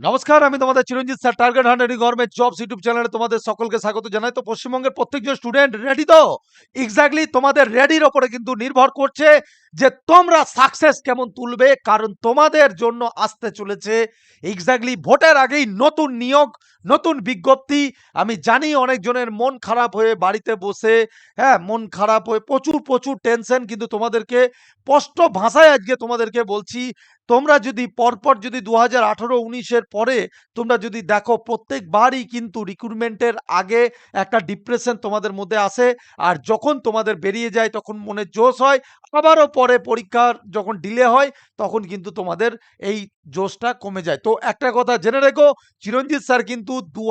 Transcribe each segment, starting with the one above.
নমস্কার, আমি তোমাদের Chiranjit sir target hundred government jobs YouTube চ্যানেলে তোমাদের সকলকে স্বাগত জানাই। তো পশ্চিমবঙ্গের প্রত্যেকজন স্টুডেন্ট রেডি তো? এক্স্যাক্টলি তোমাদের রেডির ওপরে কিন্তু নির্ভর করছে। যে তোমরা সাকসেস কেমন তুলবে? কারণ তোমাদের জন্য আসতে চলেছে এক্স্যাক্টলি ভোটের আগেই নতুন নিয়োগ, নতুন বিজ্ঞপ্তি। আমি জানি অনেকজনের মন খারাপ হয়ে বাড়িতে বসে হ্যাঁ মন খারাপ হয়ে প্রচুর প্রচুর টেনশন কিন্তু তোমাদেরকে স্পষ্ট ভাষায় আজকে তোমাদেরকে বলছি, তোমরা যদি পরপর যদি দু হাজার আঠারো উনিশের পরে তোমরা যদি দেখো প্রত্যেকবারই কিন্তু রিক্রুটমেন্টের আগে একটা ডিপ্রেশন তোমাদের মধ্যে আসে, আর যখন তোমাদের বেরিয়ে যায় তখন মনে জোশ হয়, আবারও পরে পরীক্ষার যখন ডিলে হয়, তখন কিন্তু তোমাদের এই জোশটা কমে যায়। তো একটা কথা জেনে রেখো, চিরঞ্জিত স্যার কিন্তু দু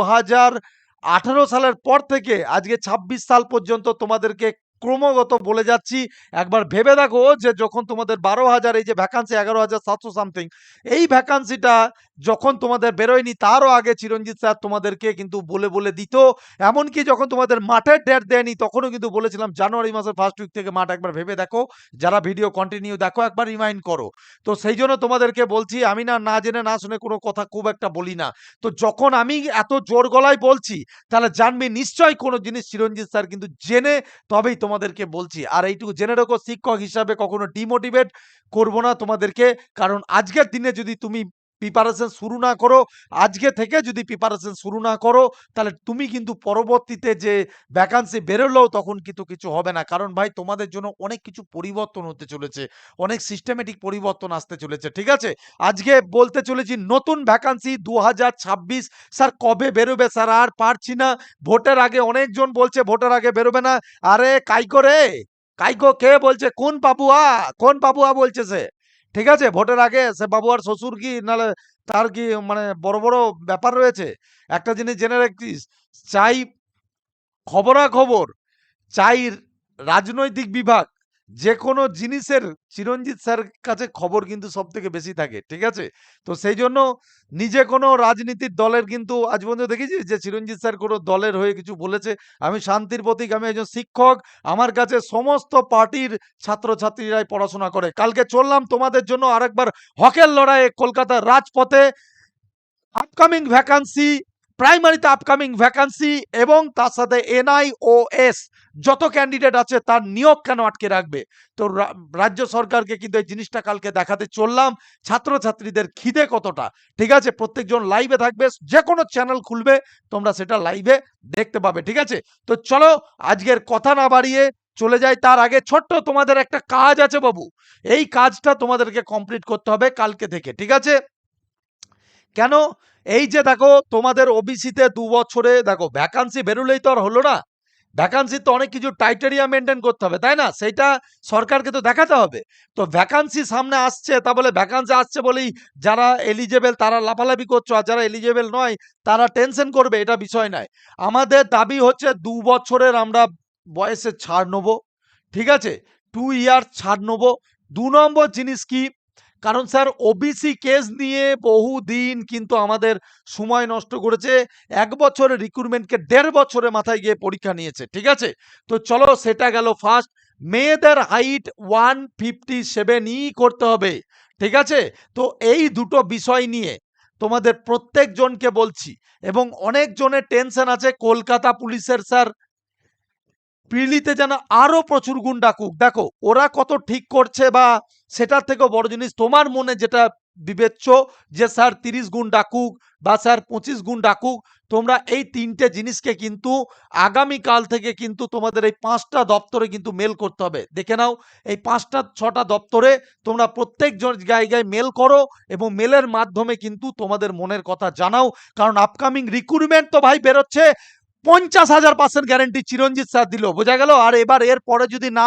আঠারো সালের পর থেকে আজকে ছাব্বিশ সাল পর্যন্ত তোমাদেরকে ক্রমাগত বলে যাচ্ছি। একবার ভেবে দেখো যে যখন তোমাদের বারো হাজার, এই যে ভ্যাকান্সি এগারো হাজার সাতশো সামথিং এই ভ্যাকান্সিটা যখন তোমাদের বেরোয়নি, তারও আগে চিরঞ্জিত স্যার তোমাদেরকে কিন্তু বলে বলে দিত। এমনকি যখন তোমাদের মাঠের ডেট দেয়নি, তখনও কিন্তু বলেছিলাম, জানুয়ারি মাসের ফার্স্ট উইক থেকে মাঠ একবার ভেবে দেখো। যারা ভিডিও কন্টিনিউ দেখো, একবার রিমাইন্ড করো। তো সেই জন্য তোমাদেরকে বলছি, আমি না না জেনে, না শুনে কোনো কথা খুব একটা বলি না। তো যখন আমি এত জোর গলায় বলছি, তাহলে জানবি নিশ্চয়ই কোনো জিনিস চিরঞ্জিত স্যার কিন্তু জেনে তবেই তোমাদেরকে বলছি। আর এইটুকু জেনে রাখো, শিক্ষক হিসাবে কখনো ডিমোটিভেট করব না তোমাদেরকে। কারণ আজকের দিনে যদি তুমি প্রিপারেশন শুরু না করো, আজকে থেকে যদি প্রিপারেশন শুরু না করো, তাহলে তুমি কিন্তু পরবর্তীতে যে ভ্যাকান্সি বেরোলেও তখন কিন্তু কিছু হবে না। কারণ ভাই, তোমাদের জন্য অনেক কিছু পরিবর্তন হতে চলেছে, অনেক সিস্টেমেটিক পরিবর্তন আসতে চলেছে, ঠিক আছে? আজকে বলতে চলেছি নতুন ভ্যাকান্সি দু হাজার ছাব্বিশ, স্যার কবে বেরোবে স্যার? আর পারছি না। ভোটের আগে অনেকজন বলছে ভোটের আগে বেরোবে না। আরে কাইকো রে, কাইকো কে বলছে? কোন বাবুয়া কোন বাবুয়া বলছে সে? ঠিক আছে, ভোটের আগে সে বাবু আর শ্বশুর কি নাহলে তার কি মানে বড় বড় ব্যাপার রয়েছে? একটা জিনিস জেনে রাখিস, চাই খবরাখবর, চাই রাজনৈতিক বিভাগ যে কোনো জিনিসের চিরঞ্জিত স্যার কাছে খবর কিন্তু সব থেকে বেশি থাকে, ঠিক আছে? তো সেই জন্য নিজে কোনো রাজনীতির দলের কিন্তু আজ পর্যন্ত দেখেছি যে চিরঞ্জিত স্যার কোনো দলের হয়ে কিছু বলেছে। আমি শান্তির প্রতীক, আমি একজন শিক্ষক, আমার কাছে সমস্ত পার্টির ছাত্রছাত্রীরাই পড়াশোনা করে। কালকে চললাম তোমাদের জন্য আরেকবার হকের লড়াইয়ে কলকাতার রাজপথে আপকামিং ভ্যাকান্সি প্রাইমারিতে আপকামিং ভ্যাকান্সি এবং তার সাথে এনআই ও এস যত ক্যান্ডিডেট আছে তার নিয়োগ কেন আটকে রাখবে? তো রাজ্য সরকারকে কিন্তু এই জিনিসটা কালকে দেখাতে চললাম। ছাত্রছাত্রীদের খিদে কতটা? ঠিক আছে? প্রত্যেকজন লাইভে থাকবে যে কোনো চ্যানেল খুলবে, তোমরা সেটা লাইভে দেখতে পাবে, ঠিক আছে? তো চলো, আজকের কথা না বাড়িয়ে চলে যাই। তার আগে ছোট্ট তোমাদের একটা কাজ আছে বাবু। এই কাজটা তোমাদেরকে কমপ্লিট করতে হবে কালকে থেকে, ঠিক আছে? কেন? এই যে দেখো, তোমাদের ওবিসিতে দু বছরে দেখো ভ্যাকান্সি বেরোলেই তো আর হলো না। ভ্যাকান্সি তো অনেক কিছু টাইটেরিয়া মেনটেন করতে হবে, তাই না? সেইটা সরকারকে তো দেখাতে হবে। তো ভ্যাকান্সি সামনে আসছে, তা বলে ভ্যাকান্সি আসছে বলেই যারা এলিজেবেল তারা লাফালাফি করছ, আর যারা এলিজেবেল নয়, তারা টেনশন করবে, এটা বিষয় নয়। আমাদের দাবি হচ্ছে দু বছরের আমরা বয়সে ছাড় নেব, ঠিক আছে? টু ইয়ার ছাড় নেব। দু নম্বর জিনিস কি? কারণ স্যার ওবিসি কেস নিয়ে বহুদিন কিন্তু আমাদের সময় নষ্ট করেছে। এক বছরের রিক্রুটমেন্টকে দেড় বছরের মাথায় গিয়ে পরীক্ষা নিয়েছে, ঠিক আছে? তো চলো সেটা গেল ফার্স্ট মেয়েদের হাইট ওয়ান ফিফটি সেভেনই করতে হবে, ঠিক আছে? তো এই দুটো বিষয় নিয়ে তোমাদের প্রত্যেকজনকে বলছি, এবং অনেকজনের টেনশন আছে। কলকাতা পুলিশের স্যার পিলিতে যেন আরও প্রচুর গুণ ডাকুক দেখো, ওরা কত ঠিক করছে বা সেটার থেকেও বড় জিনিস, তোমার মনে যেটা বিবেচ্য যে, স্যার তিরিশ গুণ ডাকুক বা স্যার পঁচিশ গুণ ডাকুক তোমরা এই তিনটে জিনিসকে কিন্তু আগামীকাল থেকে কিন্তু তোমাদের এই পাঁচটা দপ্তরে কিন্তু মেল করতে হবে। দেখে নাও, এই পাঁচটা, ছটা দপ্তরে তোমরা প্রত্যেক জায়গায় মেল করো এবং মেলের মাধ্যমে কিন্তু তোমাদের মনের কথা জানাও। কারণ আপকামিং রিক্রুটমেন্ট তো ভাই বেরোচ্ছে পঞ্চাশ হাজার পার্সেন্ট গ্যারেন্টি চিরঞ্জিত স্যার দিল, বোঝা গেল? আর এবার এর পরে যদি না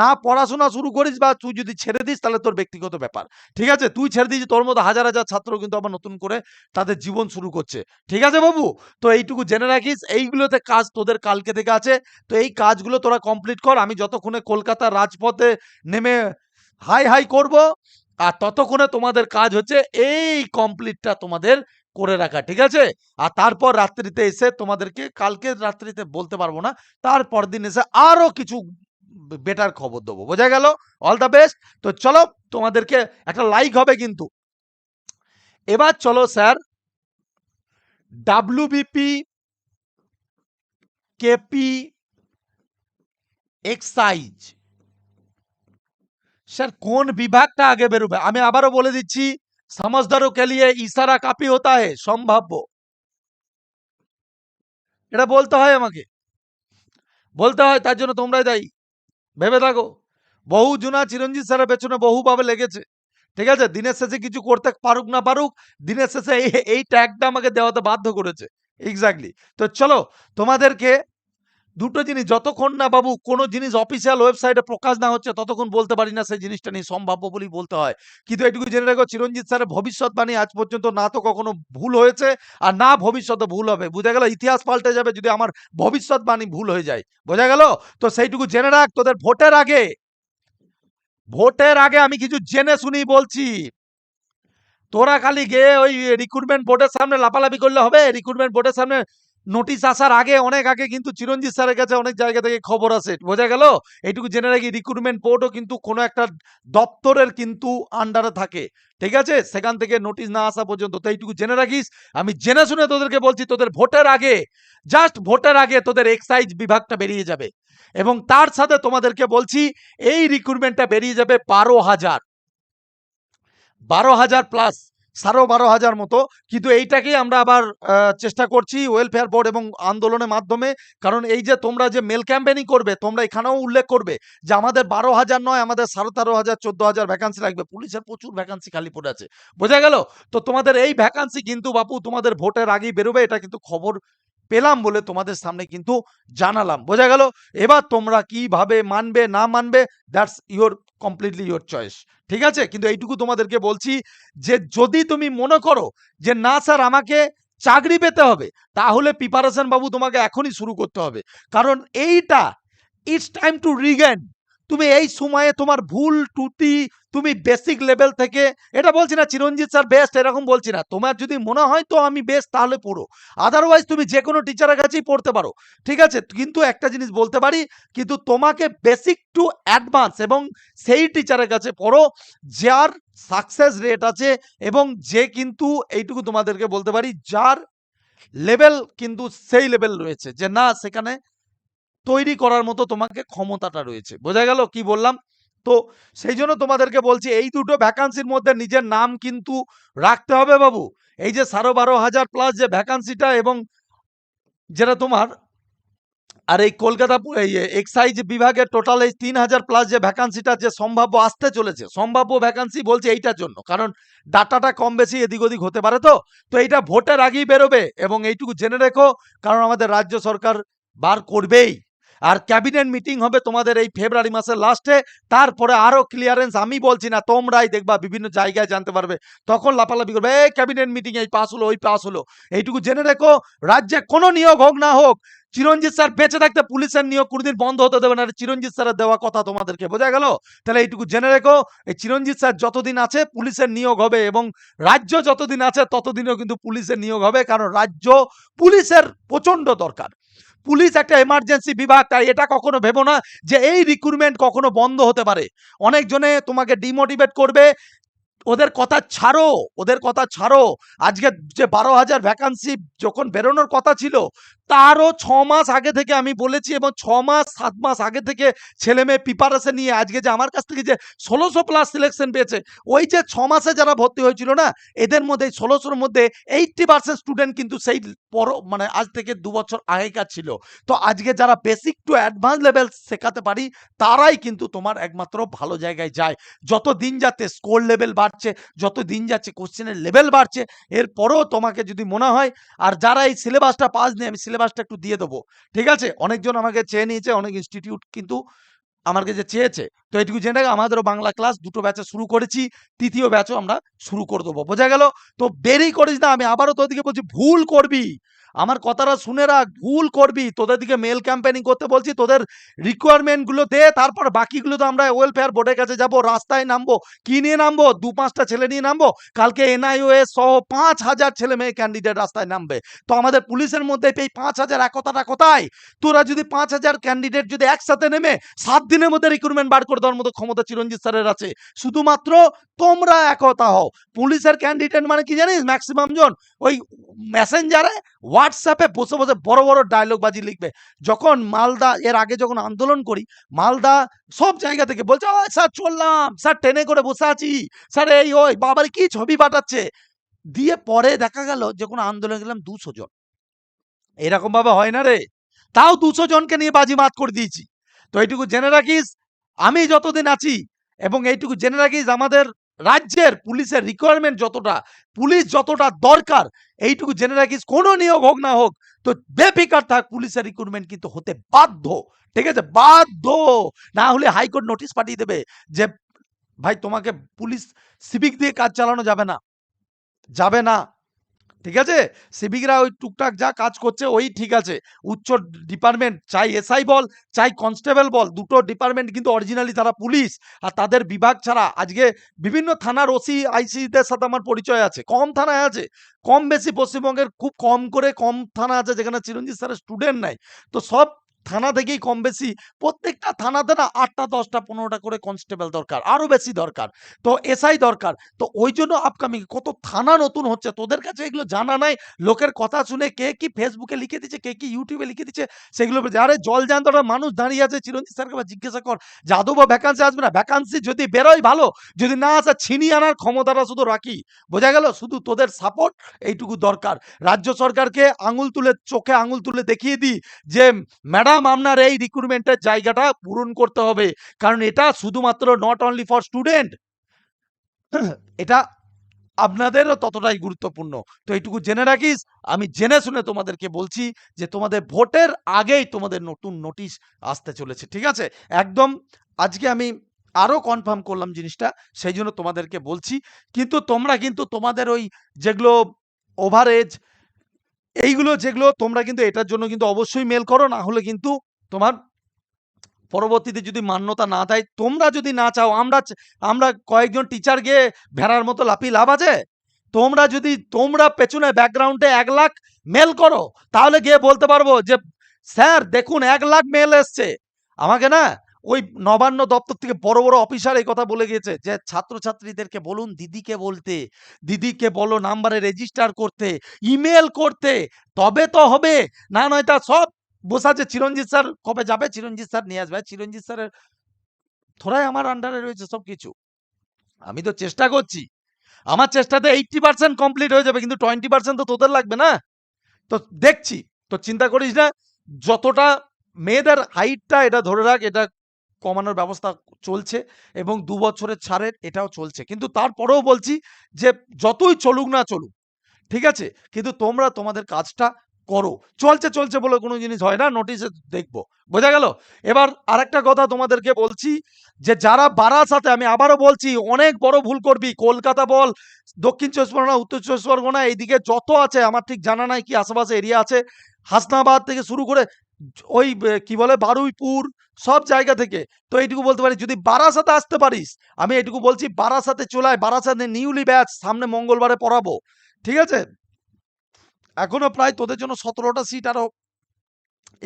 না পড়াশোনা শুরু করিস বা তুই যদি ছেড়ে দিস, তাহলে তোর ব্যক্তিগত ব্যাপার। ঠিক আছে? তুই ছেড়ে দিয়েছিস, তোর মতো হাজার হাজার ছাত্র কিন্তু আবার নতুন করে তাদের জীবন শুরু করছে। ঠিক আছে বাবু? তো এইটুকু জেনে রাখিস, এইগুলোতে কাজ তোদের কালকে থেকে আছে। তো এই কাজগুলো তোরা কমপ্লিট কর, আমি যতক্ষণে কলকাতার রাজপথে নেমে হাই হাই করব, আর ততক্ষণে তোমাদের কাজ হচ্ছে, এই কমপ্লিটটা তোমাদের করে রাখা, ঠিক আছে? আর তারপর রাত্রিতে এসে তোমাদেরকে কালকে রাত্রিতে বলতে পারব না, তারপর দিন এসে আরও কিছু বেটার খবর দেবো, বোঝা গেল? অল দ্য বেস্ট তো চলো, তোমাদেরকে একটা লাইক হবে কিন্তু। এবার চলো sir WBP KP excise sir, কোন বিভাগটা আগে বেরোবে? আমি আবারও বলে দিচ্ছি समझदारों के लिए ইশারা কাপি হতা है সম্ভাব্য এটা বলতে হয় আমাকে বলতে হয় তার জন্য তোমরাই দায়ী ভেবে থাকো বহু জুনা চিরঞ্জিত স্যারের পেছনে বহুভাবে লেগেছে ঠিক আছে দিনের শেষে কিছু করতে পারুক না পারুক দিনের শেষে এই এই ট্যাগটা আমাকে দেওয়াতে বাধ্য করেছে এক্স্যাক্টলি তো চলো তোমাদেরকে দুটো জিনিস, যতক্ষণ না বাবু কোনো জিনিস অফিসিয়াল ওয়েবসাইটে প্রকাশ না হচ্ছে, ততক্ষণ বলতে পারি না সেই জিনিসটা নিয়ে সম্ভাব্য বলেই বলতে হয়। কিন্তু এটুকু জেনে রাখো, চিরঞ্জিত স্যারের ভবিষ্যৎবাণী আজ পর্যন্ত না তো কখনো ভুল হয়েছে, আর না ভবিষ্যতে ভুল হবে। বুঝা গেল, ইতিহাস পাল্টে যাবে যদি আমার ভবিষ্যৎবাণী ভুল হয়ে যায়। বোঝা গেল? তো সেইটুকু জেনে রাখ, তোদের ভোটের আগে। ভোটের আগে আমি কিছু জেনে শুনি বলছি। তোরা খালি গিয়ে ওই রিক্রুটমেন্ট বোর্ডের সামনে লাপালাপি করলে হবে? রিক্রুটমেন্ট বোর্ডের সামনে নোটিশ আসার আগে, অনেক আগে কিন্তু চিরঞ্জিত স্যারের কাছে অনেক জায়গা থেকে খবর আছে বোঝা গেল? এইটুকু জেনে রাখি রিক্রুটমেন্ট বোর্ডও কিন্তু কোনো একটা দপ্তরের কিন্তু আন্ডারে থাকে। ঠিক আছে? সেখান থেকে নোটিশ না আসা পর্যন্ত। তো এইটুকু জেনে রাখিস, আমি জেনে শুনে তোদেরকে বলছি, তোদের ভোটের আগে জাস্ট ভোটের আগে তোদের এক্সাইজ বিভাগটা বেরিয়ে যাবে। এবং তার সাথে তোমাদেরকে বলছি, এই রিক্রুটমেন্টটা বেরিয়ে যাবে বারো হাজার। বারো হাজার প্লাস সাড়ে বারো হাজার মতো। কিন্তু এইটাকেই আমরা আবার চেষ্টা করছি ওয়েলফেয়ার বোর্ড এবং আন্দোলনের মাধ্যমে। কারণ এই যে তোমরা যে মেল ক্যাম্পেনিং করবে, তোমরা এখানেও উল্লেখ করবে যে আমাদের বারো হাজার নয়, আমাদের সাড়ে তেরো হাজার, চোদ্দ হাজার ভ্যাকান্সি লাগবে। পুলিশের প্রচুর ভ্যাকান্সি খালি পড়ে আছে। বোঝা গেল? তো তোমাদের এই ভ্যাকান্সি কিন্তু বাপু, তোমাদের ভোটের আগেই বেরোবে, এটা কিন্তু খবর পেলাম বলে তোমাদের সামনে কিন্তু জানালাম। বোঝা গেল? এবার তোমরা কীভাবে মানবে, না মানবে that's your completely your choice ঠিক আছে? কিন্তু এইটুকু তোমাদেরকে বলছি যে যদি তুমি মনে করো যে না স্যার, আমাকে চাকরি পেতে হবে, তাহলে প্রিপারেশন বাবু তোমাকে এখনই শুরু করতে হবে। কারণ এইটা ইটস টাইম টু রিগেন তুমি এই সময়ে তোমার ভুল, ত্রুটি, তুমি বেসিক লেভেল থেকে, এটা বলছি না চিরঞ্জিত স্যার বেস্ট এরকম বলছি না। তোমার যদি মনে হয় তো আমি বেস্ট তাহলে পড়ো। আদারওয়াইজ তুমি যে কোনো টিচারের কাছেই পড়তে পারো। ঠিক আছে? কিন্তু একটা জিনিস বলতে পারি, কিন্তু তোমাকে বেসিক টু অ্যাডভান্স এবং সেই টিচারের কাছে পড়ো, যার সাকসেস রেট আছে এবং যে কিন্তু এইটুকু তোমাদেরকে বলতে পারি, যার লেভেল কিন্তু সেই লেভেল রয়েছে। যে না, সেখানে তৈরি করার মতো তোমাকে ক্ষমতাটা রয়েছে। বোঝা গেল কি বললাম? তো সেই জন্য তোমাদেরকে বলছি, এই দুটো ভ্যাকান্সির মধ্যে নিজের নাম কিন্তু রাখতে হবে বাবু। এই যে সাড়ে বারো হাজার প্লাস যে ভ্যাকান্সিটা এবং যেটা তোমার, আর এই কলকাতা এক্সাইজ বিভাগের টোটাল এই তিন হাজার প্লাস যে ভ্যাকান্সিটা যে সম্ভাব্য আসতে চলেছে, সম্ভাব্য ভ্যাকান্সি বলছে এইটার জন্য। কারণ ডাটাটা কম বেশি এদিক ওদিক হতে পারে তো? তো এইটা ভোটের আগেই বেরোবে এবং এইটুকু জেনে রেখো, কারণ আমাদের রাজ্য সরকার বার করবেই। আর ক্যাবিনেট মিটিং হবে তোমাদের এই ফেব্রুয়ারি মাসের লাস্টে। তারপরে আরও ক্লিয়ারেন্স আমি বলছি না, তোমরাই দেখবা, বিভিন্ন জায়গায় জানতে পারবে। তখন লাফালাফি করবে, এই ক্যাবিনেট মিটিং এই পাস হলো, ওই পাস হলো। এইটুকু জেনে রেখো, রাজ্যে কোনো নিয়োগ হোক না হোক, চিরঞ্জিত স্যার বেঁচে থাকতে পুলিশের নিয়োগ কোনোদিন বন্ধ হতে দেবে না। চিরঞ্জিত স্যারের দেওয়া কথা তোমাদেরকে বোঝা গেল? তাহলে এইটুকু জেনে রেখো, এই চিরঞ্জিত স্যার যতদিন আছে পুলিশের নিয়োগ হবে এবং রাজ্য যতদিন আছে ততদিনও কিন্তু পুলিশের নিয়োগ হবে, কারণ রাজ্য পুলিশের প্রচণ্ড দরকার। পুলিশ একটা এমার্জেন্সি বিভাগ, তাই এটা কখনো ভেবো না যে এই রিক্রুটমেন্ট কখনো বন্ধ হতে পারে। অনেকজনে তোমাকে ডিমোটিভেট করবে, ওদের কথা ছাড়ো, ওদের কথা ছাড়ো। আজকে যে বারো হাজার ভ্যাকান্সি যখন বেরোনোর কথা ছিল তারও ছ মাস আগে থেকে আমি বলেছি এবং ছ মাস, সাত মাস আগে থেকে ছেলে মেয়ে প্রিপারেশন নিয়ে আজকে যে আমার কাছ থেকে যে ষোলোশো প্লাস সিলেকশন পেয়েছে, ওই যে ছ মাসে যারা ভর্তি হয়েছিল না, এদের মধ্যে ষোলোশোর মধ্যে এইটটি পার্সেন্ট স্টুডেন্ট কিন্তু সেই পর মানে আজ থেকে দু বছর আগেকার ছিল। তো আজকে যারা বেসিক টু অ্যাডভান্স লেভেল শেখাতে পারি, তারাই কিন্তু তোমার একমাত্র ভালো জায়গায় যায়। যত দিন যাচ্ছে স্কোর লেভেল বাড়ছে, যত দিন যাচ্ছে কোশ্চেনের লেভেল বাড়ছে, এরপরেও তোমাকে যদি মনে হয়, আর যারা এই সিলেবাসটা পাস নেই, আমি সিলেবাসটা একটু দিয়ে দেবো। ঠিক আছে? অনেকজন আমাকে চেয়ে নিয়েছে, অনেক ইনস্টিটিউট কিন্তু আমাকে যে চেয়েছে তো এটুকু জেনে আমাদেরও বাংলা ক্লাস দুটো ব্যাচে শুরু করেছি, তৃতীয় ব্যাচও আমরা শুরু করে দেবো। বোঝা গেল? তো দেরি করিস না, আমি আবারও তোদেরকে বলছি, ভুল করবি। আমার কথাটা শুনে রাখ, ভুল করবি। তোদের দিকে মেল ক্যাম্পেনিং করতে বলছি, তোদের রিকোয়ারমেন্টগুলো দে, তারপর বাকিগুলো তো আমরা ওয়েলফেয়ার বোর্ডের কাছে যাব, রাস্তায় নামবো। কি নিয়ে নামবো? দু পাঁচটা ছেলে নিয়ে নামবো? কালকে এনআইওএস সহ পাঁচ হাজার ছেলে মেয়ে ক্যান্ডিডেট রাস্তায় নামবে। তো আমাদের পুলিশের মধ্যে এই পাঁচ হাজার একতাটা কোথায়? তোরা যদি পাঁচ হাজার ক্যান্ডিডেট যদি একসাথে নেমে, সাত দিনের মধ্যে রিক্রুটমেন্ট বার করে দেওয়ার মতো ক্ষমতা চিরঞ্জিত স্যারের আছে। শুধুমাত্র তোমরা একতা হও। পুলিশের ক্যান্ডিডেট মানে কি জানিস? ম্যাক্সিমাম জন ওই মেসেঞ্জারে হোয়াটসঅ্যাপে বসে বসে বড় বড় ডায়লগ বাজি লিখবে। যখন মালদা, এর আগে যখন আন্দোলন করি, মালদা সব জায়গা থেকে বলছে, "ওই স্যার চললাম। স্যার ট্রেনে করে বসে আছি। স্যার এই ওই বাবার কি ছবি পাঠাচ্ছে? দিয়ে পরে দেখা গেল যখন আন্দোলন গেলাম দুশো জন। এরকম ভাবে হয় না রে। তাও দুশো জনকে নিয়ে বাজি মাত করে দিয়েছি। তো এইটুকু জেনে রাখিস আমি যতদিন আছি, এবং এইটুকু জেনে রাখিস আমাদের রাজ্যের পুলিশের রিকোয়ারমেন্ট যতটা, পুলিশ যতটা দরকার, এইটুকু জেনে রাখিস কোনো নিয়োগ হোক না হোক, তো বেফিকার থাক পুলিশের রিক্রুটমেন্ট কিন্তু হতে বাধ্য, ঠিক আছে? বাধ্য! না হলে হাইকোর্ট নোটিশ পাঠিয়ে দেবে যে, ভাই, তোমাকে পুলিশ সিভিক দিয়ে কাজ চালানো যাবে না। যাবে না। ঠিক আছে? সিভিকরা ওই টুকটাক যা কাজ করছে ওই ঠিক আছে। উচ্চ ডিপার্টমেন্ট, চাই এসআই বল, চাই কনস্টেবল বল, দুটো ডিপার্টমেন্ট কিন্তু অরিজিনালি তারা পুলিশ। আর তাদের বিভাগ ছাড়া আজকে বিভিন্ন থানার ওসি আইসিদের সাথে আমার পরিচয় আছে। কম থানায় আছে। কম বেশি পশ্চিমবঙ্গের খুব কম করে কম থানা আছে যেখানে চিরঞ্জিত স্যারের স্টুডেন্ট নাই। তো সব থানা থেকেই কম বেশি প্রত্যেকটা থানাতে না আটটা, দশটা, পনেরোটা করে কনস্টেবল দরকার আরও বেশি দরকার। তো এসআই দরকার। তো ওই জন্য আপকামিং কত থানা নতুন হচ্ছে, তোদের কাছে এগুলো জানা নাই, লোকের কথা শুনে কে কি ফেসবুকে লিখে দিচ্ছে, কে কি ইউটিউবে লিখে দিচ্ছে, সেগুলো আরে জল জানতরা মানুষ দাঁড়িয়ে আছে, চিরঞ্জিত স্যারকে আবার জিজ্ঞাসা কর যাদব ভ্যাকান্সি আসবে না? ভ্যাকান্সি যদি বেরোয় ভালো, যদি না আসে, ছিনিয়ে আনার ক্ষমতাটা শুধু রাখি। বোঝা গেল? শুধু তোদের সাপোর্ট এইটুকু দরকার। রাজ্য সরকারকে আঙুল তুলে, চোখে আঙুল তুলে দেখিয়ে দিই যে ম্যাডাম আপনার এই রিক্রুটমেন্টের জায়গাটা পূরণ করতে হবে। কারণ এটা শুধুমাত্র নট অনলি ফর স্টুডেন্ট এটা আপনাদেরও ততটাই গুরুত্বপূর্ণ। তো এইটুকু জেনে রাখিস, আমি জেনে শুনে তোমাদেরকে বলছি যে তোমাদের ভোটের আগেই তোমাদের নতুন নোটিশ আসতে চলেছে, ঠিক আছে? একদম আজকে আমি আরও কনফার্ম করলাম জিনিসটা, সেই জন্য তোমাদেরকে বলছি। কিন্তু তোমরা কিন্তু তোমাদের ওই যেগুলো ওভারেজ এইগুলো যেগুলো তোমরা কিন্তু এটার জন্য কিন্তু অবশ্যই মেল করো, না হলে কিন্তু তোমার পরবর্তীতে যদি মান্যতা না দেয়, তোমরা যদি না চাও, আমরা আমরা কয়েকজন টিচার গিয়ে ভেড়ার মতো লাফিয়ে লাভ আছে? তোমরা যদি, তোমরা পেছনে ব্যাকগ্রাউন্ডে এক লাখ মেল করো, তাহলে গিয়ে বলতে পারব যে, স্যার, দেখুন, এক লাখ মেল এসছে। আমাকে না ওই নবান্ন দপ্তর থেকে বড় বড় অফিসার এই কথা বলে গিয়েছে যে, ছাত্রছাত্রীদেরকে বলুন, দিদিকে বলতে, দিদিকে বলো, নাম্বারে রেজিস্টার করতে, ইমেল করতে, তবে তো হবে। না, নয় তা সব বসে আছে। চিরঞ্জিত স্যার কবে যাবে? চিরঞ্জিত স্যার নিয়ে আসবে। চিরঞ্জিত স্যারের থোড়াই আমার আন্ডারে রয়েছে সব কিছু। আমি তো চেষ্টা করছি। আমার চেষ্টাতে এইটটি পার্সেন্ট কমপ্লিট হয়ে যাবে, কিন্তু টোয়েন্টি পার্সেন্ট তো তোদের লাগবে না? তো দেখছি। তো চিন্তা করিস না, যতটা মেয়েদের হাইটটা এটা ধরে রাখ, এটা কমানোর ব্যবস্থা চলছে এবং দু বছরের ছাড়ের এটাও চলছে। কিন্তু তারপরেও বলছি যে, যতই চলুক না চলুক, ঠিক আছে? কিন্তু তোমরা তোমাদের কাজটা করো। চলছে চলছে বলে কোনো জিনিস হয় না, নোটিশে দেখব। বোঝা গেল? এবার আরেকটা কথা তোমাদেরকে বলছি যে, যারা বারাসাতে আমি আবারও বলছি, অনেক বড় ভুল করবি। কলকাতা বল, দক্ষিণ চব্বিশ পরগনা, উত্তর চব্বিশ পরগনা, এইদিকে যত আছে, আমার ঠিক জানা নাই কি আশেপাশে এরিয়া আছে, হাসনাবাদ থেকে শুরু করে ওই কি বলে, বারুইপুর, সব জায়গা থেকে। তো এইটুকু বলতে পারি যদি বারাসাতে আসতে পারিস, আমি এইটুকু বলছি বারাসাতে চলায়, বারাসাতে নিউলি ব্যাচ সামনে মঙ্গলবারে পড়াবো। ঠিক আছে? এখনও প্রায় তোদের জন্য সতেরোটা সিট আরও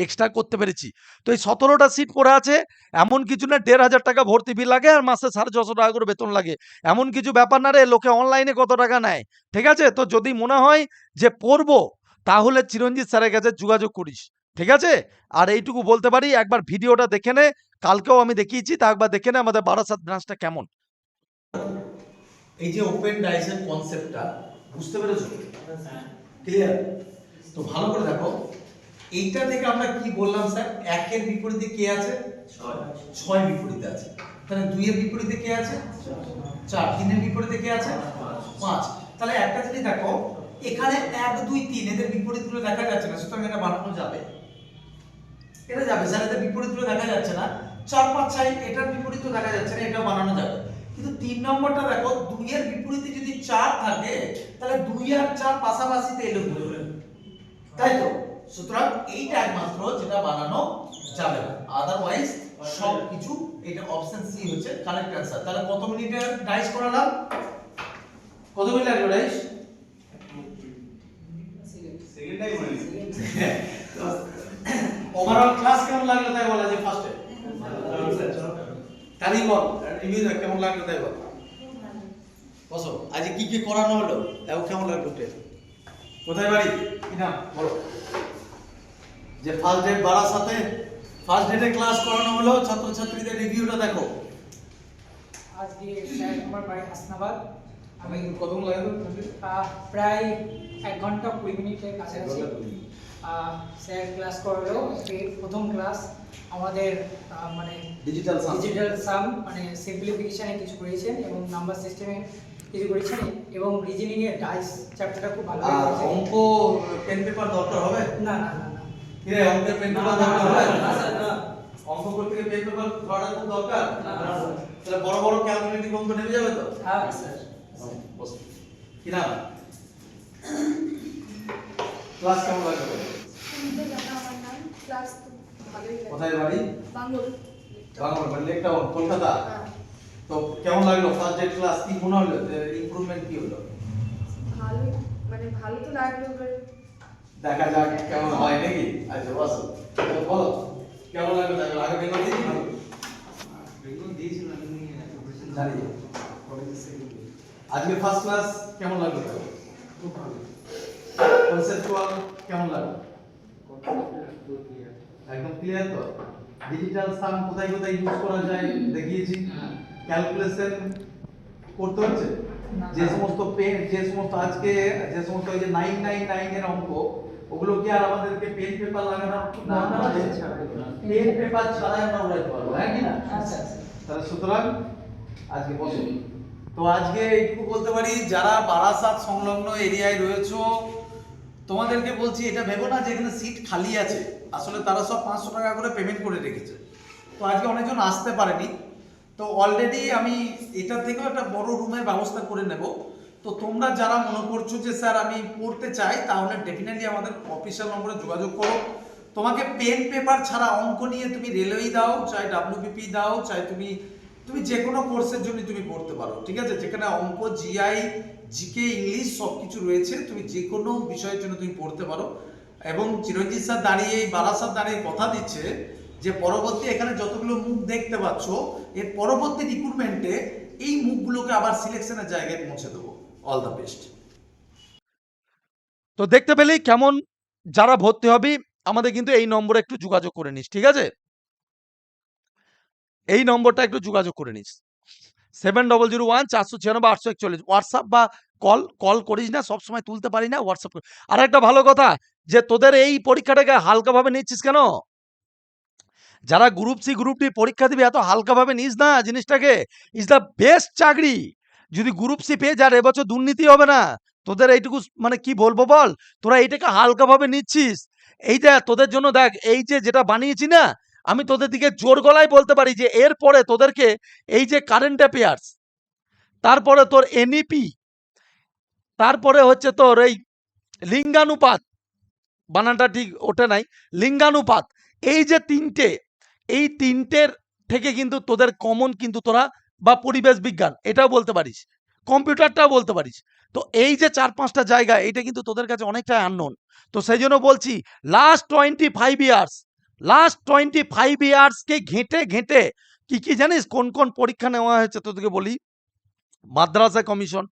এক্সট্রা করতে পেরেছি। তো এই সতেরোটা সিট পড়ে আছে, এমন কিছু না, দেড় হাজার টাকা ভর্তি ফি লাগে আর মাসে সাড়ে ছশো টাকা করে বেতন লাগে। এমন কিছু ব্যাপার না রে, লোকে অনলাইনে কত টাকা নেয়। ঠিক আছে? তো যদি মনে হয় যে পড়ব, তাহলে চিরঞ্জিত স্যারের কাছে যোগাযোগ করিস। ঠিক আছে? আর এইটুকু বলতে পারি একবার ভিডিওটা দেখে নে কালকেও আমি দেখিয়েছি তা একবার দেখে নে আমাদের বারাসাত ব্রাঞ্চটা কেমন। এই যে ওপেন ডাইসের কনসেপ্টটা বুঝতে পেরেছ? ক্লিয়ার তো ভালো করে দেখো এইটা থেকে আমরা কি বললাম স্যার? একের বিপরীতে কে আছে? ছয়। বিপরীতে আছে। তাহলে দুইয়ের বিপরীতে কে আছে? চার। তিনের বিপরীতে কে আছে? পাঁচ। তাহলে একটা জিনিস দেখো এখানে এক দুই তিন এদের বিপরীতগুলো দেখা যাচ্ছে না সুতরাং এটা বানানো যাবে। এটা যাবে স্যার এদের বিপরীতগুলো দেখা যাচ্ছে না। চার পাঁচ ছয় এটার বিপরীত দেখা যাচ্ছে না এটাও বানানো যাবে। কিন্তু তিন নম্বরটা দেখো দুইয়ের বিপরীতে যদি চার থাকে তাহলে দুই আর চার পাশাপাশিতে এলো কি করে? তাই তো? সুতরাং এইটা একমাত্র যেটা বানানো যাবে না। আদারওয়াইজ সব কিছু এটা অপশন সি হচ্ছে কারেক্ট অ্যান্সার তাহলে কত মিনিটের ডাইস করালাম? কত মিনিট লাগল ডাইস ওভারঅল ক্লাস কেমন লাগল তাই বলা যে ফার্স্টে আদি বল রিভিউ দেখ কেমন লাগল তাই বল? বসো আজ কি কি করানো হলো? দেখো কেমন লাগল টেস্ট কোথায় বাড়ি? কি নাম? বলো। যে ফার্স্ট ডেট বাড়ার সাথে ফার্স্ট ডেটে ক্লাস করানো হলো ছাত্রছাত্রীদের রিভিউটা দেখো। আজকে স্যার আমার বাড়ি হাসনাবাদ। আমি কতক্ষণ লাগল প্রায় এক ঘণ্টা কুড়ি মিনিটের কাছাকাছি। স্যার ক্লাস করালো আজকে প্রথম ক্লাস আমাদের মানে ডিজিটাল ডিজিটাল সাম মানে সিম্পলিফিকেশনে কিছু করেছেন এবং নাম্বার সিস্টেমে কিছু করেছেন এবং রিজনিং এর ডাইস চ্যাপ্টারটা খুব ভালো আর অঙ্ক পেন পেপার দরকার হবে? না না না না। কি রে অঙ্কের পেন পেপার দরকার হবে? অঙ্ক করতে গেলে পেন পেপার ধরাটা খুব দরকার? তাহলে বড় বড় ক্যালকুলেটিং অঙ্ক নেমে যাবে তো? হ্যাঁ স্যার। কি নাম? ক্লাস কেমন লাগল? কোথায় বাড়ি? বাঙ্গল বাড়ি লেকটা কলকাতা? হ্যাঁ, তো কেমন লাগল? ফার্স্ট ডে ক্লাস কি মনে হলো? ইমপ্রুভমেন্ট কি হলো? মানে ভালো তো লাগল দেখা যাক কেমন হয় নাকি? আচ্ছা বসো। তো বলো কেমন লাগল দেখো আগে বেঙ্গল দিয়েছি জানি। আজকে ফার্স্ট ক্লাস কেমন লাগল? খুব ভালো। কেমন লাগল? একদম ক্লিয়ার তো? ডিজিটাল সাম কোথায় কোথায় ইউজ করা যায় দেখিয়েছি। ক্যালকুলেশন করতে হচ্ছে? যে সমস্ত পেন যে সমস্ত আজকে যে সমস্ত এই যে নাইন নাইন নাইন এর অঙ্ক ওগুলো কি আর আমাদেরকে পেন পেপার লাগানো না। পেন পেপার ছাড়াই আমরা উড়াইতে পারব হ্যাঁ কি না? আচ্ছা আচ্ছা। তাহলে সুতরাং আজকে বসো তো আজকে এইটুকু বলতে পারি যারা বারাসাত সংলগ্ন এরিয়ায় রয়েছো তোমাদেরকে বলছি, এটা ভেবো না যে এখানে সিট খালি আছে। আসলে তারা সব পাঁচশো টাকা করে পেমেন্ট করে রেখেছে। তো আজকে অনেকজন আসতে পারেনি। তো অলরেডি আমি এটার থেকেও একটা বড় রুমের ব্যবস্থা করে নেব। তো তোমরা যারা মনে করছ যে, স্যার, আমি পড়তে চাই, তাহলে ডেফিনেটলি আমাদের অফিসিয়াল নম্বরে যোগাযোগ করো। তোমাকে পেন পেপার ছাড়া অঙ্ক নিয়ে তুমি রেলওয়ে দাও, চাই ডাব্লিউবিপি দাও, চাই তুমি তুমি যে কোনো কোর্সের জন্য তুমি পড়তে পারো, ঠিক আছে? যেখানে অঙ্ক জিআই জিকে ইংলিশ সব কিছু রয়েছে, তুমি যে কোনো বিষয়ের জন্য তুমি পড়তে পারো। এবং চিরঞ্জিত স্যার দাঁড়িয়ে, এই বারাসাত দাঁড়িয়ে কথা দিচ্ছে যে, পরবর্তী এখানে যতগুলো মুখ দেখতে পাচ্ছ, এর পরবর্তী রিক্রুটমেন্টে এই মুখগুলোকে আবার সিলেকশনের জায়গায় পৌঁছে দেবো। অল দ্য বেস্ট তো দেখতে পেলেই কেমন যারা ভর্তি হবি, আমাদের কিন্তু এই নম্বরে একটু যোগাযোগ করে নিস, ঠিক আছে? এই নম্বরটা একটু যোগাযোগ করে নিস। সেভেন ডবল জিরো ওয়ান চারশো ছিয়ানব্বই, আটশো একচল্লিশ। হোয়াটসঅ্যাপ বা কল কল করিস না, সবসময় তুলতে পারি না হোয়াটসঅ্যাপ আর একটা ভালো কথা, যে তোদের এই পরীক্ষাটাকে হালকাভাবে নিচ্ছিস কেন? যারা গ্রুপ সি গ্রুপ ডি পরীক্ষা দিবি, এত হালকাভাবে নিস না জিনিসটাকে। ইজ দ্য বেস্ট চাকরি। যদি গ্রুপ সি পেয়ে যার এবছর দুর্নীতি হবে না। তোদের এইটুকু মানে কি বলব বল? তোরা এইটাকে হালকাভাবে নিচ্ছিস। এইটা তোদের জন্য দেখ, এই যে যেটা বানিয়েছি না আমি তোদের দিকে জোর গলায় বলতে পারি যে এরপরে তোদেরকে এই যে কারেন্ট অ্যাফেয়ার্স তারপরে তোর এনইপি তারপরে হচ্ছে তোর এই লিঙ্গানুপাত, বানানটা ঠিক ওঠে নাই, লিঙ্গানুপাত, এই যে তিনটে, এই তিনটের থেকে কিন্তু তোদের কমন কিন্তু তোরা বা পরিবেশ বিজ্ঞান, এটাও বলতে পারিস, কম্পিউটারটাও বলতে পারিস, তো এই যে চার পাঁচটা জায়গা এটা কিন্তু তোদের কাছে অনেকটা আননোন তো সেই জন্য বলছি last twenty five years last twenty five ইয়ার্সকে ঘেঁটে ঘেঁটে কি কি জানিস? কোন কোন পরীক্ষা নেওয়া হয়েছে তোদেরকে বলি? মাদ্রাসা কমিশন,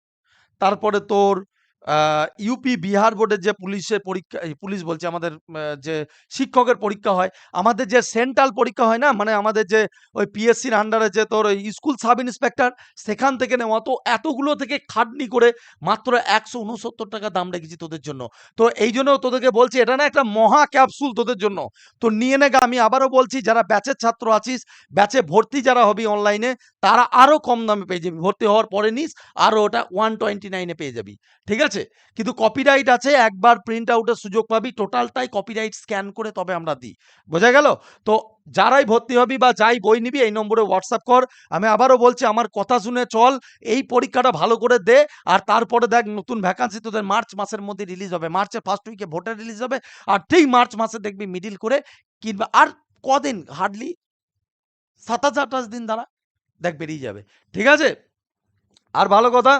তারপরে তোর ইউপি, বিহার বোর্ডের যে পুলিশের পরীক্ষা পুলিশ বলছে আমাদের যে শিক্ষকের পরীক্ষা হয়, আমাদের যে সেন্ট্রাল পরীক্ষা হয় না মানে আমাদের যে ওই পিএসসির আন্ডারে যে তোর ওই স্কুল সাব ইন্সপেক্টর, সেখান থেকে নেওয়া, তো এতগুলো থেকে খাটনি করে মাত্র একশো উনসত্তর টাকা দাম রেখেছি তোদের জন্য। তো এই জন্য তোদেরকে বলছি, এটা না একটা মহা ক্যাপসুল তোদের জন্য। তো নিয়ে নেগা আমি আবারও বলছি, যারা ব্যাচের ছাত্র আছিস, ব্যাচে ভর্তি যারা হবি অনলাইনে তারা আরও কম দামে পেয়ে যাবি। ভর্তি হওয়ার পরে নিস আরও ওটা ওয়ান টোয়েন্টি নাইনে পেয়ে যাবি। ঠিক আছে? কিন্তু কপিরাইট আছে, একবার প্রিন্ট আউটের সুযোগ পাবি টোটালটাই কপিরাইট স্ক্যান করে তবে আমরা দিই। বোঝা গেল? তো যারাই ভর্তি হবি বা যাই বই নিবি, এই নম্বরে হোয়াটসঅ্যাপ কর। আমি আবারও বলছি, আমার কথা শুনে চল, এই পরীক্ষাটা ভালো করে দে, আর তারপরে দেখ নতুন ভ্যাকান্সি তোদের মার্চ মাসের মধ্যে রিলিজ হবে। মার্চের ফার্স্ট উইকে ভোটার রিলিজ হবে, আর ঠিক মার্চ মাসে দেখবি মিডিল করে কিংবা আর কদিন হার্ডলি সাতাশ আঠাশ দিন দ্বারা দেখ বেরিয়ে যাবে ঠিক আছে? আর ভালো কথা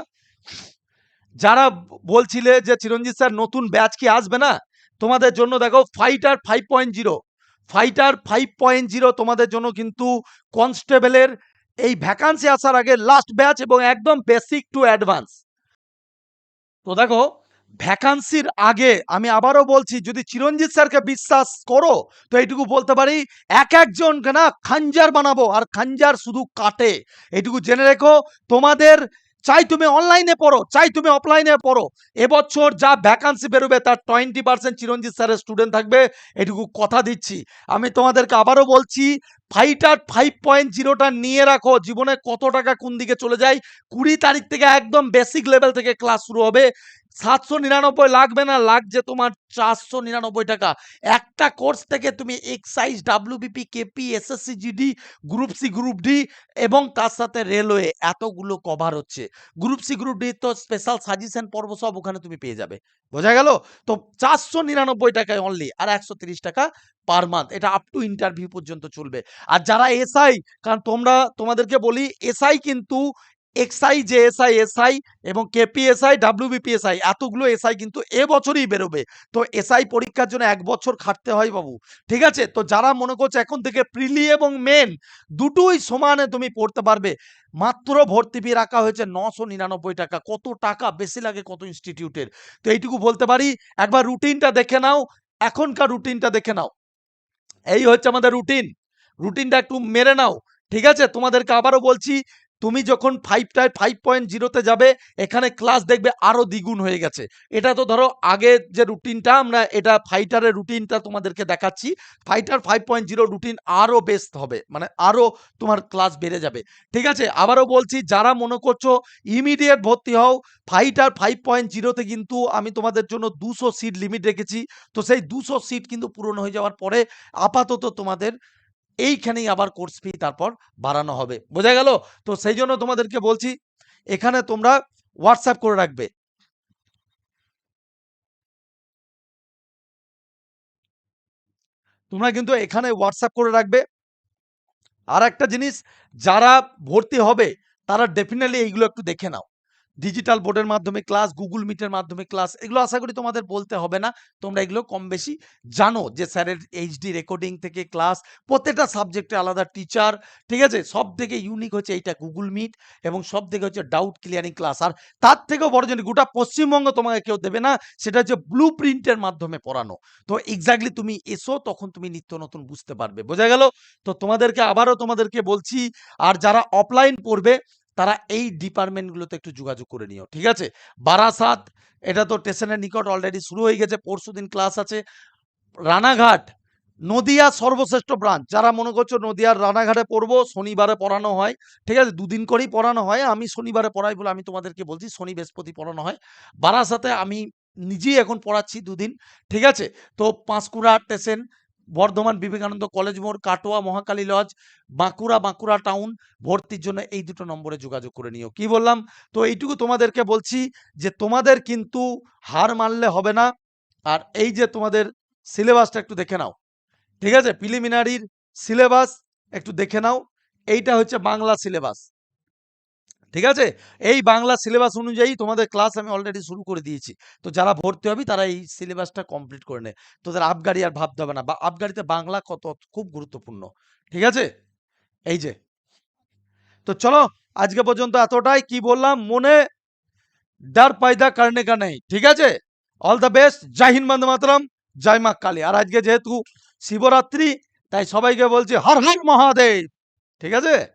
যারা বলছিলে যে চিরঞ্জিত স্যার নতুন ব্যাচ কি আসবে না? তোমাদের জন্য দেখো fighter five point zero fighter five point zero তোমাদের জন্য কিন্তু কনস্টেবলের এই ভ্যাকান্সি আসার আগে লাস্ট ব্যাচ এবং একদম বেসিক টু অ্যাডভান্স তো দেখো ভ্যাকান্সির আগে আমি আবারও বলছি, যদি চিরঞ্জিত স্যারকে বিশ্বাস করো, তো এইটুকু বলতে পারি, এক একজনকে না খাঞ্জার বানাবো, আর খাঞ্জার শুধু কাটে। এইটুকু জেনে রেখো, তোমাদের চাই তুমি অনলাইনে পড়ো, চাই তুমি অফলাইনে পড়ো। এবছর যা ভ্যাকান্সি বেরোবে তার টোয়েন্টি পার্সেন্ট চিরঞ্জিত স্যারের স্টুডেন্ট থাকবে, এটুকু কথা দিচ্ছি। আমি তোমাদেরকে আবারও বলছি ফাইটার ফাইভ পয়েন্ট জিরোটা নিয়ে রাখো। জীবনে কত টাকা কোন দিকে চলে যায়? কুড়ি তারিখ থেকে একদম বেসিক লেভেল থেকে ক্লাস শুরু হবে। সাতশো নিরানব্বই লাগবে না, লাগছে তোমার চারশো নিরানব্বই টাকা। একটা কোর্স থেকে তুমি excise WBP KP SSC GD group C, group D এবং তার সাথে রেলওয়ে এতগুলো কভার হচ্ছে। গ্রুপ সি, গ্রুপ ডি তো স্পেশাল সাজেশন পর্ব সব ওখানে তুমি পেয়ে যাবে। বোঝা গেল? তো চারশো নিরানব্বই টাকায় অনলি আর একশো তিরিশ টাকা পার মান্থ এটা আপ টু ইন্টারভিউ পর্যন্ত চলবে। আর যারা এসআই, কারণ তোমরা, তোমাদেরকে বলি, এসআই কিন্তু এক্সআই যে এসআই এসআই এবং কেপিএসআই ডাব্লিউবিপিএসআই এতগুলো এসআই কিন্তু এবছরই বেরোবে। তো এসআই পরীক্ষার জন্য এক বছর খাটতে হয় বাবু। ঠিক আছে? তো যারা মনে করছে এখন থেকে প্রিলি এবং মেন দুটোই সমানে তুমি পড়তে পারবে। মাত্র ভর্তি ফি রাখা হয়েছে নশো নিরানব্বই টাকা। কত টাকা? বেশি লাগে কত ইনস্টিটিউটের? তো এইটুকু বলতে পারি। একবার রুটিনটা দেখে নাও। এখনকার রুটিনটা দেখে নাও। এই হচ্ছে আমাদের রুটিন। রুটিনটা একটু মেরে নাও। ঠিক আছে? তোমাদেরকে আবারও বলছি তুমি যখন ফাইভ ফাইভটায় ফাইভ পয়েন্ট জিরোতে যাবে, এখানে ক্লাস দেখবে আরও দ্বিগুণ হয়ে গেছে। এটা তো ধরো আগে যে রুটিনটা আমরা এটা ফাইটারের রুটিনটা তোমাদেরকে দেখাচ্ছি। Fighter five point zero routine আরও বেস্ট হবে মানে আরও তোমার ক্লাস বেড়ে যাবে। ঠিক আছে? আবারও বলছি, যারা মনে করছ ইমিডিয়েট ভর্তি হও ফাইটার ফাইভ পয়েন্ট জিরোতে কিন্তু আমি তোমাদের জন্য দুশো সিট লিমিট রেখেছি। তো সেই দুশো সিট কিন্তু পূরণ হয়ে যাওয়ার পরে আপাতত তোমাদের এইখানেই আবার কোর্স ফি তারপর বাড়ানো হবে। বোঝা গেল? তো সেই জন্য তোমাদেরকে বলছি, এখানে তোমরা হোয়াটসঅ্যাপ করে রাখবে। তোমরা কিন্তু এখানে হোয়াটসঅ্যাপ করে রাখবে। আর একটা জিনিস, যারা ভর্তি হবে, তারা ডেফিনেটলি এইগুলো একটু দেখে নাও। ডিজিটাল বোর্ডের মাধ্যমে ক্লাস গুগল মিটের মাধ্যমে ক্লাস এগুলো আশা করি তোমাদের বলতে হবে না। তোমরা এগুলো কম বেশি জানো যে স্যারের এইচডি রেকর্ডিং থেকে ক্লাস প্রত্যেকটা সাবজেক্টে আলাদা টিচার ঠিক আছে? সব থেকে ইউনিক হচ্ছে এইটা গুগল মিট এবং সব থেকে হচ্ছে ডাউট ক্লিয়ারিং ক্লাস আর তার থেকেও বড় জিনিস, গোটা পশ্চিমবঙ্গ তোমাকে কেউ দেবে না, সেটা হচ্ছে ব্লু প্রিন্টের মাধ্যমে পড়ানো। তো এক্স্যাক্টলি তুমি এসো, তখন তুমি নিত্য নতুন বুঝতে পারবে। বোঝা গেল? তো তোমাদেরকে আবারও তোমাদেরকে বলছি, আর যারা অফলাইন পড়বে তারা এই ডিপার্টমেন্টগুলোতে একটু যোগাযোগ করে নিও, ঠিক আছে? বারাসাত, এটা তো স্টেশনের নিকট অলরেডি শুরু হয়ে গেছে, পরশু দিন ক্লাস আছে। রানাঘাট নদিয়া সর্বশ্রেষ্ঠ ব্রাঞ্চ যারা মনে করছ নদিয়ার রানাঘাটে পড়ব, শনিবারে পড়ানো হয়, ঠিক আছে? দুদিন করেই পড়ানো হয়, আমি শনিবারে পড়াই বলে আমি তোমাদেরকে বলছি, শনি বৃহস্পতি পড়ানো হয়। বারাসাতে আমি নিজেই এখন পড়াচ্ছি দুদিন, ঠিক আছে? তো পাঁশকুড়া স্টেশন বর্ধমান বিবেকানন্দ কলেজ মোড়, কাটোয়া, মহাকালী লজ, বাঁকুড়া বাঁকুড়া টাউন ভর্তির জন্য এই দুটো নম্বরে যোগাযোগ করে নিও। কি বললাম? তো এইটুকু তোমাদেরকে বলছি যে তোমাদের কিন্তু হার মানলে হবে না। আর এই যে তোমাদের সিলেবাসটা একটু দেখে নাও। ঠিক আছে? প্রিলিমিনারির সিলেবাস একটু দেখে নাও। এইটা হচ্ছে বাংলা সিলেবাস। ঠিক আছে? এই বাংলা সিলেবাস অনুযায়ী তোমাদের ক্লাস আমি অলরেডি শুরু করে দিয়েছি। তো যারা ভর্তি হবে, তারা এই সিলেবাসটা কমপ্লিট করে নেয়। তোদের আবগারি আর ভাবতে হবে না। বা আবগারিতে বাংলা কত, খুব গুরুত্বপূর্ণ। ঠিক আছে? এই যে। তো চলো, আজকে পর্যন্ত এতটাই। কি বললাম? মনে ডার পায়দা করনে কা নেই। ঠিক আছে? All the best Jai Hind Mataram. Jai Ma Kali. আর আজকে যেহেতু শিবরাত্রি, তাই সবাইকে বলছি, হর হর মহাদেব। ঠিক আছে?